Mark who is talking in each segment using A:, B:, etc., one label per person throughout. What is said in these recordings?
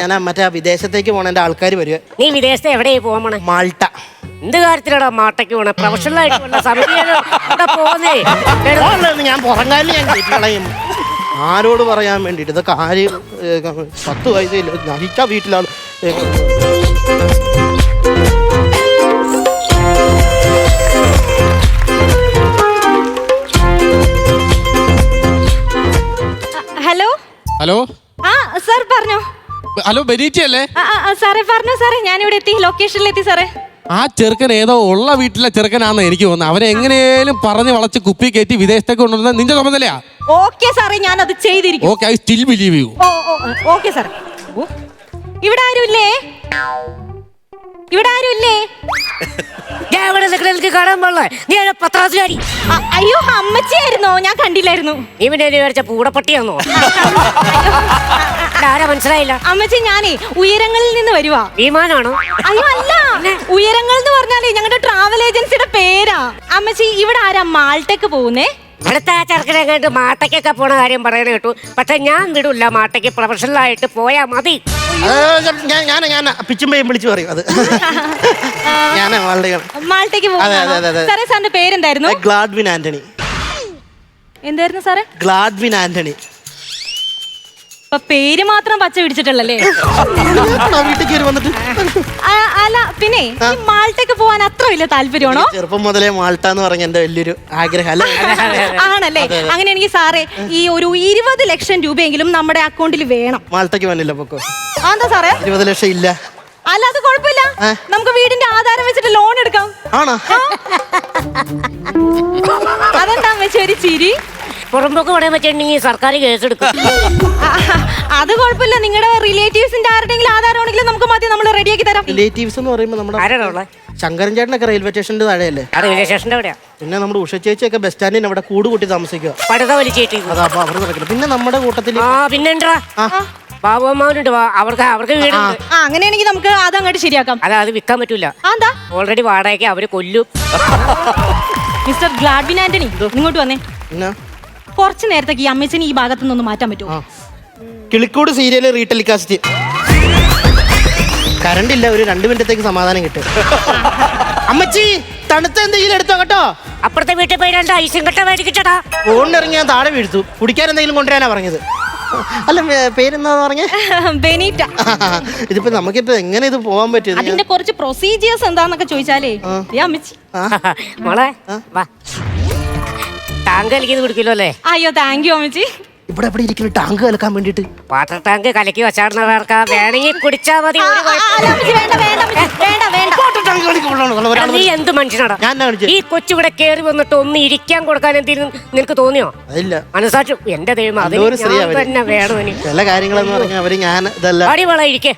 A: ഞാൻ മറ്റേ ആ വിദേശത്തേക്ക് പോണ എന്റെ ആൾക്കാർ വരുവേ
B: നീ വിദേശത്ത് എവിടെയാ പോകാൻ പോണേ
A: മാൾട്ട.
B: എന്ത് കാര്യത്തിലാടാ മാട്ടയ്ക്ക് പോണേ? പ്രൊഫഷണൽ ആയിട്ട് സമിതിയാണ് പോകുന്നേ
A: ഞാൻ പുറങ്കാലിൽ ഞാൻ ആരോട് പറയാൻ വേണ്ടിയിട്ട് ഇതൊക്കെ ആര് ഏ, പത്ത് വയസ്സില്ല നഹിച്ച വീട്ടിലാണ്. ഏ,
C: ഹലോ?
D: ഹലോ?
C: ആ സാർ പറഞ്ഞോ.
D: ഹലോ ബെനീറ്റി അല്ലേ?
C: സാറേ പറഞ്ഞോ സാറേ. ഞാനിവിടെ എത്തി ലൊക്കേഷനിലെത്തി സാറേ.
D: ആ ചെറുക്കൻ ഏതോ ഉള്ള വീട്ടിലെ ചെറുക്കനാന്ന് എനിക്ക് തോന്നുന്നത് അവനെ എങ്ങനെയും പറഞ്ഞ് വളച്ച് കുപ്പി കയറ്റി വിദേശത്തേക്ക് കൊണ്ടുവന്ന നിന്റെ ചുമതലയാ?
C: ഓക്കെ സാറേ ഞാൻ അത് ചെയ്തിരിക്കും.
D: Okay I still believe you
C: oh okay സാറേ. ഓ, ഇവിടെ ആരുമില്ലേ? ഇവിടെ ആരുമില്ലേ?
B: ഞാൻ ഇവിടെ എനിക്ക് കാണാൻ പാടില്ല. നീ ഒരു പത്രാസുകാരി
C: അയ്യോ അമ്മച്ചിയായിരുന്നോ? ഞാൻ കണ്ടില്ലായിരുന്നു.
B: നീ ഒരു എന്നെ വിചാരിച്ച പൂടപ്പട്ടിയാന്നോ ആരാ മനസ്സിലായില്ല?
C: അമ്മച്ചി ഞാനേ ഉയരങ്ങളിൽ നിന്ന് വരുവാ.
B: വിമാനാണോ?
C: അയ്യോ അല്ല. ഉയരങ്ങൾ എന്ന് പറഞ്ഞാലേ ഞങ്ങളുടെ ട്രാവൽ ഏജൻസിയുടെ പേരാ. അമ്മച്ചി ഇവിടെ ആരാ മാൾട്ടേക്ക് പോകുന്നേ?
B: ഇവിടുത്തെ ആ ചെറുക്കനെ കണ്ട് മാട്ടയ്ക്കൊക്കെ പോണ കാര്യം പറയണ കേട്ടു. പക്ഷെ ഞാൻ വിടില്ല മാട്ടയ്ക്ക് പ്രൊഫഷണൽ ആയിട്ട് പോയാ മതി.
A: ഞാൻ ഞാൻ ഞാൻ പിച്ചുമ്പയും വിളിച്ചു പറയും അത്. ഞാൻ അതെ.
C: സാറേ സാറിന്റെ പേരെന്തായിരുന്നു?
A: Gladwin Antony.
C: എന്തായിരുന്നു സാറേ?
A: Gladwin Antony.
C: അപ്പൊ പേര് മാത്രം പച്ച പിടിച്ചിട്ടുള്ളല്ലേ?
A: വീട്ടിൽ കയറി വന്നിട്ട്?
C: ആ, അല്ല പിന്നെ ഈ മാൾട്ടേക്ക് പോവാൻ അത്ര വലിയ താല്പര്യമാണോ?
A: ചെറുപ്പം മുതലേ മാൾട്ട എന്ന് പറഞ്ഞ എന്റെ വലിയൊരു ആഗ്രഹം അല്ലേ?
C: ആണല്ലേ? അങ്ങനെയാണെങ്കിൽ സാറേ ഈ ഒരു ഇരുപത് ലക്ഷം രൂപയെങ്കിലും നമ്മുടെ അക്കൗണ്ടിൽ വേണം.
A: മാൾട്ടയ്ക്ക് വന്നില്ല പൊക്കോ?
C: ആ, എന്താ സാറേ?
A: ഇരുപത് ലക്ഷം ഇല്ല.
C: അല്ല അത് കുഴപ്പമില്ല.
A: ഏ?
C: നമുക്ക് വീടിന്റെ ആധാരം വെച്ചിട്ട് ലോൺ എടുക്കാം.
A: ആണോ?
C: അതെന്താ വെച്ച ഒരു ചിരി?
B: പുറമ്പോക്ക് പറയാൻ വെച്ചിട്ടുണ്ടെങ്കിൽ സർക്കാർ കേസെടുക്കും.
C: എടുക്കും അത് കുഴപ്പമില്ല. നിങ്ങളുടെ റിലേറ്റീവ്സിന്റെ ആരുടെങ്കിലും ആധാരമാണെങ്കിലും നമുക്ക് മതി. നമ്മൾ റെഡിയാക്കി തരാം.
A: റിലേറ്റീവ്സ് എന്ന് പറയുമ്പോൾ നമ്മുടെ
B: ആരാണോ ഉള്ളത്
A: ശങ്കരൻ ചേട്ടനൊക്കെ റെയിൽവേ സ്റ്റേഷന്റെ താഴെയല്ലേ?
B: ആ റെയിൽവേ സ്റ്റേഷന്റെ എവിടെയാ
A: പിന്നെ നമ്മുടെ ഉഷ ചേച്ചിയൊക്കെ ബസ് സ്റ്റാൻഡിന് അവിടെ കൂട് കൂട്ടി താമസിക്കുക
B: പടുത വലിച്ചേട്ടി
A: അതാ അപ്പൊ അവർ നടക്കില്ല? പിന്നെ നമ്മുടെ കൂട്ടത്തിൽ
B: ആ പിന്നെണ്ടാ അമ്മാവനുണ്ട് അവർക്ക് അവർക്ക് വീടുണ്ട്.
C: ആ. അങ്ങനെയാണെങ്കിൽ നമുക്ക് അത് അങ്ങോട്ട് ശരിയാക്കാം.
B: അല്ല അത് വിൽക്കാൻ പറ്റൂല.
C: ആ എന്താ?
B: ഓൾറെഡി വാടകയ്ക്ക് അവർ കൊല്ലും.
C: മിസ്റ്റർ ഗ്ലാഡ്വിൻ ആന്റണി ഇങ്ങോട്ട് വന്നേ.
A: പിന്നെ
C: കുറച്ച് നേരത്തേക്ക് ഈ അമ്മച്ചനെ ഈ ഭാഗത്തു നിന്നൊന്ന് മാറ്റാൻ പറ്റുമോ?
A: കിളിക്കോട് സീരിയൽ റീടെലികാസ്റ്റ് കറണ്ട് ഇല്ല ഒരു രണ്ട് മിനിറ്റത്തേക്ക് സമാധാനം കിട്ടും. അമ്മച്ചി തണുത്ത എന്തെങ്കിലും എടുത്തോ കേട്ടോ
B: അപ്പുറത്തെ വീട്ടിൽ പോയി രണ്ട് ഐസും കട്ട മേടിക്കട്ടാ
A: ഫോണിനിറങ്ങി ഞാൻ താഴെ വീഴ്ത്തു. കുടിക്കാൻ എന്തെങ്കിലും കൊണ്ടുവരാനാ പറഞ്ഞത്. അല്ല പേരെന്താ പറഞ്ഞേ?
C: ബെനീറ്റ.
A: ഇതിപ്പോ നമുക്കിപ്പോ എങ്ങനെ ഇത് പോവാൻ പറ്റിയത്
C: അതിന്റെ കുറച്ച് പ്രൊസീജിയേഴ്സ് എന്താന്നൊക്കെ ചോദിച്ചാലേ ഈ അമ്മച്ചി.
B: മോളെ വാ. ടാങ്ക് കലക്കിയത് കുടിക്കില്ലോ അല്ലേ?
C: അയ്യോ താങ്ക് യു അമ്മച്ചി.
A: ഇവിടെ എവിടെ ഇരിക്കുന്നു? ടാങ്ക് കലക്കാൻ വേണ്ടിട്ട്
B: വാട്ടർ ടാങ്ക് കലക്കി വച്ചാടുന്നവർക്ക് വേണമെങ്കിൽ കുടിച്ചാ മതി ഒരു
C: ആ, ഇല്ല. അല്ല, അമ്മച്ചി, വേണ്ട വേണ്ട അമ്മച്ചി, വേണ്ട വേണ്ട.
A: ടാങ്ക് കളിക്കുമ്പോഴാണ്
B: കുഴപ്പം- നീ എന്ത് മനുഷ്യനാടാ?
A: ഞാൻ എന്നാ കാണിച്ചേ?
B: ഈ കൊച്ചിവിടെ കേറി വന്നിട്ട് ഒന്ന് ഇരിക്കാൻ കൊടുക്കാൻ എന്തെങ്കിലും നിനക്ക് തോന്നിയോ?
A: അതില്ല.
B: മനസ്സാക്ഷി എന്റെ ദൈവം അതിന്
A: നല്ലൊരു സ്ത്രീയാ
B: ഞാൻ
A: അവർ.
B: തന്നെ വേണം ഇനി.
A: ചില കാര്യങ്ങളെന്ന് പറഞ്ഞാൽ അവർ ഞാൻ ഇതല്ല.
B: അടി വള ഇരിക്കേ.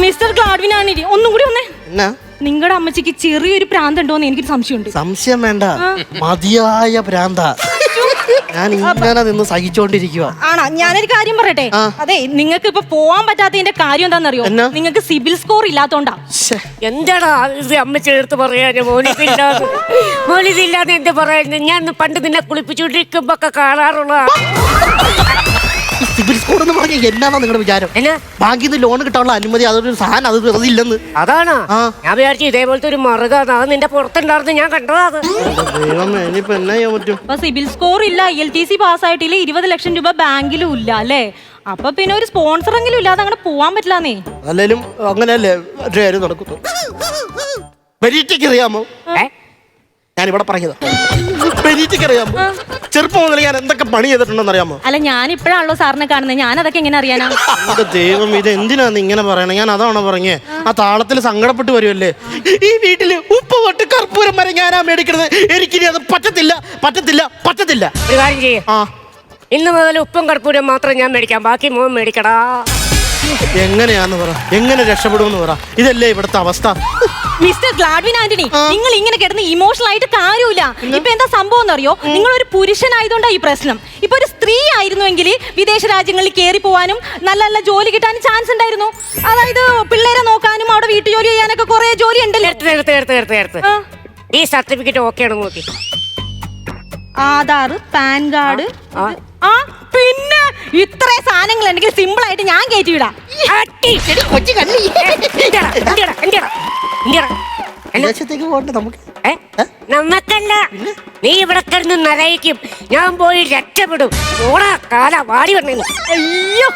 C: മിസ്റ്റർ ഗ്ലാഡ്വിൻ ആണ് ഇരി. ഒന്നും കൂടി ഒന്നേ
A: എന്നാ?
C: നിങ്ങളുടെ അമ്മച്ചിക്ക് ചെറിയൊരു പ്രാന്ത് ഉണ്ടോന്ന് എനിക്കൊരു സംശയമുണ്ട്.
A: സംശയം വേണ്ട. മതിയായ പ്രാന്ത. ഞാൻ ഇങ്ങനെ നിന്ന് സഹിച്ചോണ്ടിരിക്കുക
C: ആണാ? ഞാനൊരു കാര്യം പറയട്ടെ? അതെ നിങ്ങൾക്ക് ഇപ്പൊ പോവാൻ പറ്റാത്തതിന്റെ കാര്യം എന്താണെന്നറിയോ? നിങ്ങൾക്ക് സിബിൽ സ്കോർ ഇല്ലാത്തോണ്ടാ.
B: എന്താടാ ഇത് അമ്മച്ചി എടുത്ത് പറയാ മോനിതില്ലാന്ന് മോനിതില്ലാന്ന് എന്ത് പറയാ ഞാൻ പണ്ട് നിന്നെ കുളിപ്പിച്ചുകൊണ്ടിരിക്കുമ്പോ കാണാറുള്ള
A: ഈ സിബിൽ സ്കോർ എന്ന് പറഞ്ഞാൽ എന്നാണോ നിങ്ങളുടെ വിചാരം?
B: എന്നാ?
A: ബാങ്കിൽ നിന്ന് ലോൺ കിട്ടാനുള്ള അനുമതി അതൊരു സാധനം അത് വെറുതെ ഇല്ലെന്ന്
B: അതാണ്?
A: ആ.
B: ഞാൻ വിചാരിച്ചു ഇതേപോലത്തെ ഒരു മറുക അത് നിന്റെ പുറത്തുണ്ടായിരുന്നു ഞാൻ കണ്ടതാ അത്.
A: ദൈവമേ ഇനിയിപ്പോ എന്നാ ചെയ്യാൻ പറ്റും?
C: അപ്പൊ സിബിൽ സ്കോർ ഇല്ല എൽ ടി സി പാസ്സായിട്ടില്ല ഇരുപത് ലക്ഷം രൂപ ബാങ്കിലും ഇല്ല അല്ലേ? അപ്പൊ പിന്നെ ഒരു സ്പോൺസർ എങ്കിലും ഇല്ലാതെ അങ്ങനെ പോവാൻ പറ്റില്ലാന്നേ.
A: അല്ലെങ്കിലും അങ്ങനെയല്ലേ ഒരു കാര്യം നടക്കുന്നു പരീക്ഷയ്ക്ക് അറിയാമോ?
B: ഏ?
A: ഞാൻ ഇവിടെ പറഞ്ഞത് പെരീറ്റയ്ക്ക് അറിയാമോ ചെറുപ്പം മുതൽ ഞാൻ എന്തൊക്കെ പണി ചെയ്തിട്ടുണ്ടെന്ന് അറിയാമോ
C: അല്ല ഞാൻ ഇപ്പോഴാണല്ലോ സാറിനെ കാണുന്നത്. ഞാൻ അതൊക്കെ എങ്ങനെ അറിയാനാ?
A: എന്റെ ദൈവം ഇത് എന്തിനാന്ന് ഇങ്ങനെ പറയണേ? ഞാൻ അതാണോ പറഞ്ഞേ? ആ താളത്തിൽ സങ്കടപ്പെട്ട് വരുമല്ലേ ഈ വീട്ടിൽ ഉപ്പ് തൊട്ട് കർപ്പൂരം വരെ ഞാനാ മേടിക്കണത്. എനിക്കിനി അത് പറ്റത്തില്ല പറ്റത്തില്ല പറ്റത്തില്ല.
B: ഒരു കാര്യം ചെയ്യേ.
A: ആ.
B: ഇന്ന് മുതൽ ഉപ്പും കർപ്പൂരം മാത്രം ഞാൻ മേടിക്കാം. ബാക്കി മോൻ മേടിക്കടാ.
A: എങ്ങനെയാന്ന് പറ. എങ്ങനെ രക്ഷപ്പെടുമെന്ന് പറ. ഇതല്ലേ ഇവിടുത്തെ അവസ്ഥ.
C: ഗ്ലാഡ്വിൻ ആന്റണി നിങ്ങൾ ഇങ്ങനെ കിടന്ന് ഇമോഷണൽ ആയിട്ട് കാര്യമില്ല. ഇപ്പൊ എന്താ സംഭവം എന്നറിയോ? നിങ്ങൾ ഒരു പുരുഷനായതുകൊണ്ടാ ഈ പ്രശ്നം. ഇപ്പൊ ഒരു സ്ത്രീ ആയിരുന്നുവെങ്കിൽ വിദേശ രാജ്യങ്ങളിൽ കയറി പോവാനും നല്ല നല്ല ജോലി കിട്ടാനും ചാൻസ് ഉണ്ടായിരുന്നു. അതായത് പിള്ളേരെ നോക്കാനും അവിടെ വീട്ടു ജോലി ചെയ്യാനൊക്കെ കുറെ ജോലി ഉണ്ടല്ലോ.
B: എടുത്ത് എടുത്ത് എടുത്ത് എടുത്ത് എടുത്ത്
C: ആ.
B: ഈ സർട്ടിഫിക്കറ്റ് ഓക്കെ ആണോ നോക്കി.
C: ആധാർ പാൻ കാർഡ്
B: ആ.
C: പിന്നെ ഇത്ര സാധനങ്ങൾ ഉണ്ടെങ്കിൽ സിമ്പിൾ ആയിട്ട് ഞാൻ കയറ്റി വിടാം.
A: കൊച്ചു കള്ളി.
B: എന്തിയെടാ? എന്നെ-
A: വിദേശത്തേക്ക് പോകണ്ട നമുക്ക്?
B: നമ്മക്കല്ല. നീ ഇവിടെ കിടന്ന് നരയിക്കും. ഞാൻ പോയി രക്ഷപ്പെടും. ഓടാ കാല വാടി വന്നു
C: അയ്യോ.